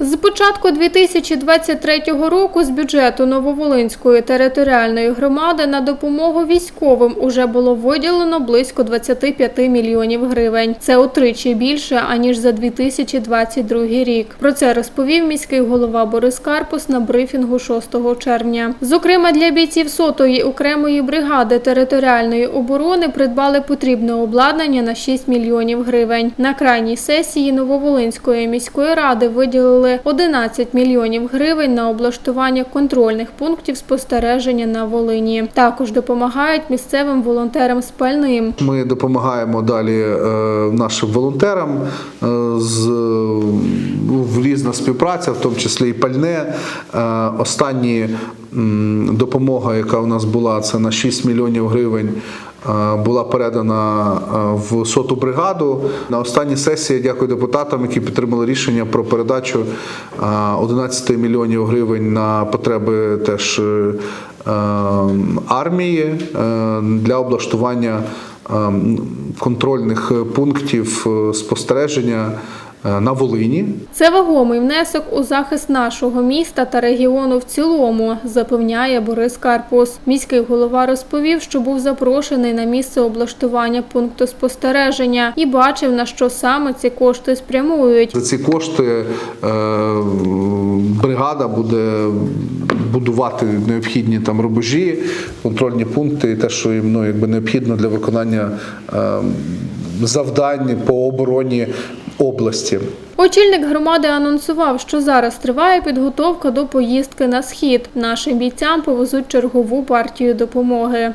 З початку 2023 року з бюджету Нововолинської територіальної громади на допомогу військовим уже було виділено близько 25 мільйонів гривень. Це утричі більше аніж за 2022 рік. Про це розповів міський голова Борис Карпус на брифінгу 6 червня. Зокрема, для бійців сотої окремої бригади територіальної оборони придбали потрібне обладнання на 6 мільйонів гривень. На крайній сесії Нововолинської міської ради виділили 11 мільйонів гривень на облаштування контрольних пунктів спостереження на Волині. Також допомагають місцевим волонтерам з пальним. Ми допомагаємо далі е, нашим волонтерам е, з ну, в різна співпраця, в тому числі і пальне. Е, Останні допомога, яка у нас була, це на 6 мільйонів гривень. Була передана в соту бригаду на останній сесії. Дякую депутатам, які підтримали рішення про передачу е, 11 мільйонів гривень на потреби теж е, армії е, для облаштування е, контрольних пунктів е, спостереження на Волині. Це вагомий внесок у захист нашого міста та регіону в цілому, запевняє Борис Карпус. Міський голова розповів, що був запрошений на місце облаштування пункту спостереження і бачив, на що саме ці кошти спрямують. За ці кошти е, бригада буде будувати необхідні там рубежі, контрольні пункти і те, що їм ну, якби необхідно для виконання е, завдань по обороні області. Очільник громади анонсував, що зараз триває підготовка до поїздки на схід. Нашим бійцям повезуть чергову партію допомоги.